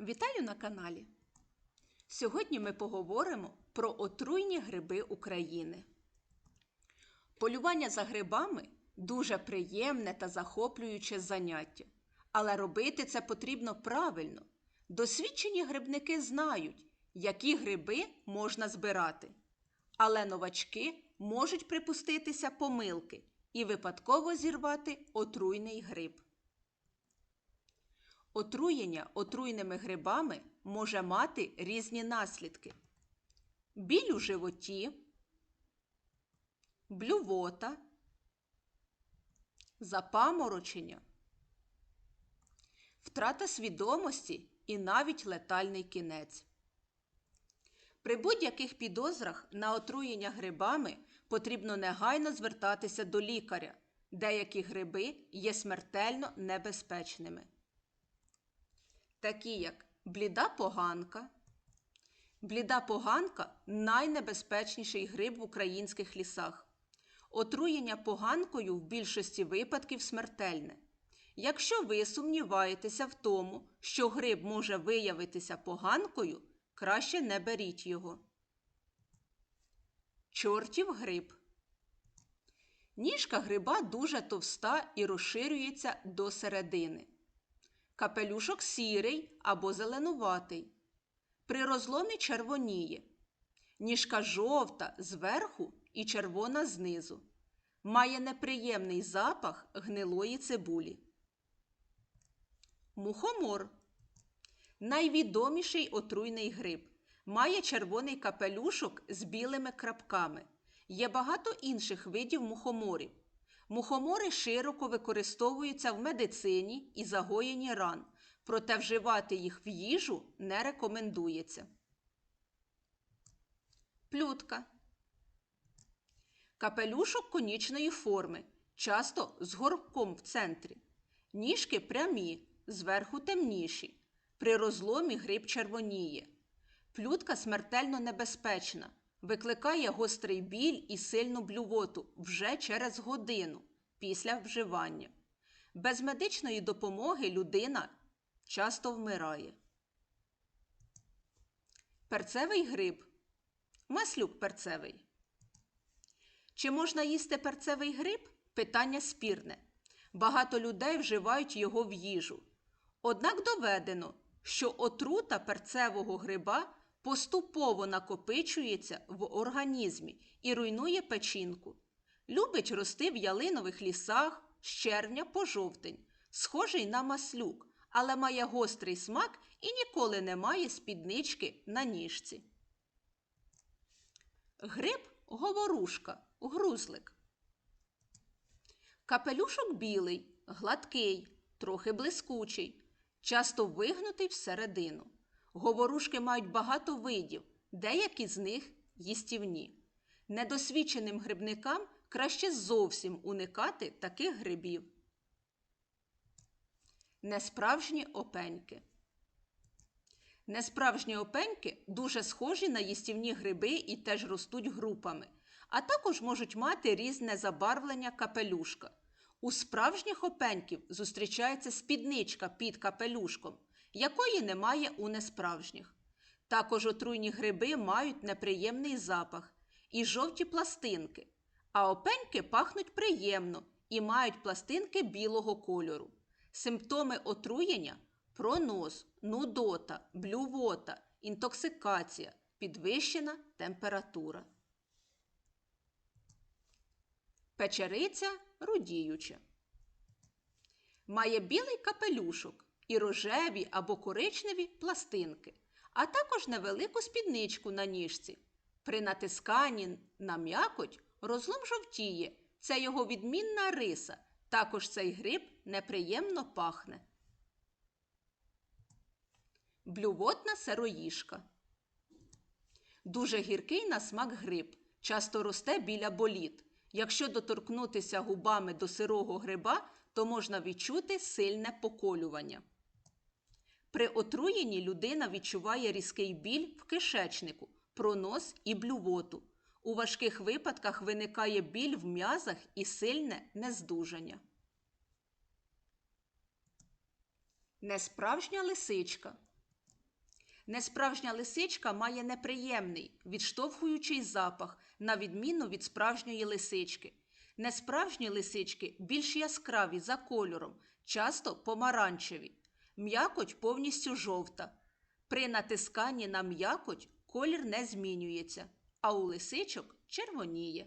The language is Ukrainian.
Вітаю на каналі! Сьогодні ми поговоримо про отруйні гриби України. Полювання за грибами дуже приємне та захоплююче заняття. Але робити це потрібно правильно. Досвідчені грибники знають, які гриби можна збирати. Але новачки можуть припуститися помилки і випадково зірвати отруйний гриб. Отруєння отруйними грибами може мати різні наслідки: біль у животі, блювота, запаморочення, втрата свідомості і навіть летальний кінець. При будь-яких підозрах на отруєння грибами потрібно негайно звертатися до лікаря. Деякі гриби є смертельно небезпечними такі як бліда поганка. Бліда поганка найнебезпечніший гриб в українських лісах. Отруєння поганкою в більшості випадків смертельне. Якщо ви сумніваєтеся в тому, що гриб може виявитися поганкою, краще не беріть його. Чортів гриб. Ніжка гриба дуже товста і розширюється до середини. Капелюшок сірий або зеленуватий. При розломі червоніє. Ніжка жовта зверху і червона знизу. Має неприємний запах гнилої цибулі. Мухомор. Найвідоміший отруйний гриб. Має червоний капелюшок з білими крапками. Є багато інших видів мухоморів. Мухомори широко використовуються в медицині і загоєнні ран, проте вживати їх в їжу не рекомендується. Плютка. Капелюшок конічної форми, часто з горбком в центрі. Ніжки прямі, зверху темніші. При розломі гриб червоніє. Плютка смертельно небезпечна викликає гострий біль і сильну блювоту вже через годину після вживання. Без медичної допомоги людина часто вмирає. Перцевий гриб. Маслюк перцевий. Чи можна їсти перцевий гриб? Питання спірне. Багато людей вживають його в їжу. Однак доведено, що отрута перцевого гриба поступово накопичується в організмі і руйнує печінку. Любить рости в ялинових лісах з червня по жовтень, схожий на маслюк, але має гострий смак і ніколи не має спіднички на ніжці. Гриб говорушка, грузлик. Капелюшок білий, гладкий, трохи блискучий, часто вигнутий всередину. Говорушки мають багато видів, деякі з них їстівні. Недосвідченим грибникам краще зовсім уникати таких грибів. Несправжні опеньки. Несправжні опеньки дуже схожі на їстівні гриби і теж ростуть групами, а також можуть мати різне забарвлення капелюшка. У справжніх опеньків зустрічається спідничка під капелюшком якої немає у несправжніх. Також отруйні гриби мають неприємний запах і жовті пластинки, а опеньки пахнуть приємно і мають пластинки білого кольору. Симптоми отруєння пронос, нудота, блювота, інтоксикація, підвищена температура. Печериця рудіюча. Має білий капелюшок і рожеві або коричневі пластинки, а також невелику спідничку на ніжці. При натисканні на м'якоть розлом жовтіє. Це його відмінна риса. Також цей гриб неприємно пахне. Блювотна сироїжка. Дуже гіркий на смак гриб. Часто росте біля боліт. Якщо доторкнутися губами до сирого гриба, то можна відчути сильне поколювання. При отруєнні людина відчуває різкий біль в кишечнику, пронос і блювоту. У важких випадках виникає біль в м'язах і сильне нездужання. Несправжня лисичка. Несправжня лисичка має неприємний, відштовхуючий запах, на відміну від справжньої лисички. Несправжні лисички більш яскраві за кольором, часто помаранчеві. М'якоть повністю жовта. При натисканні на м'якоть колір не змінюється, а у лисичок червоніє.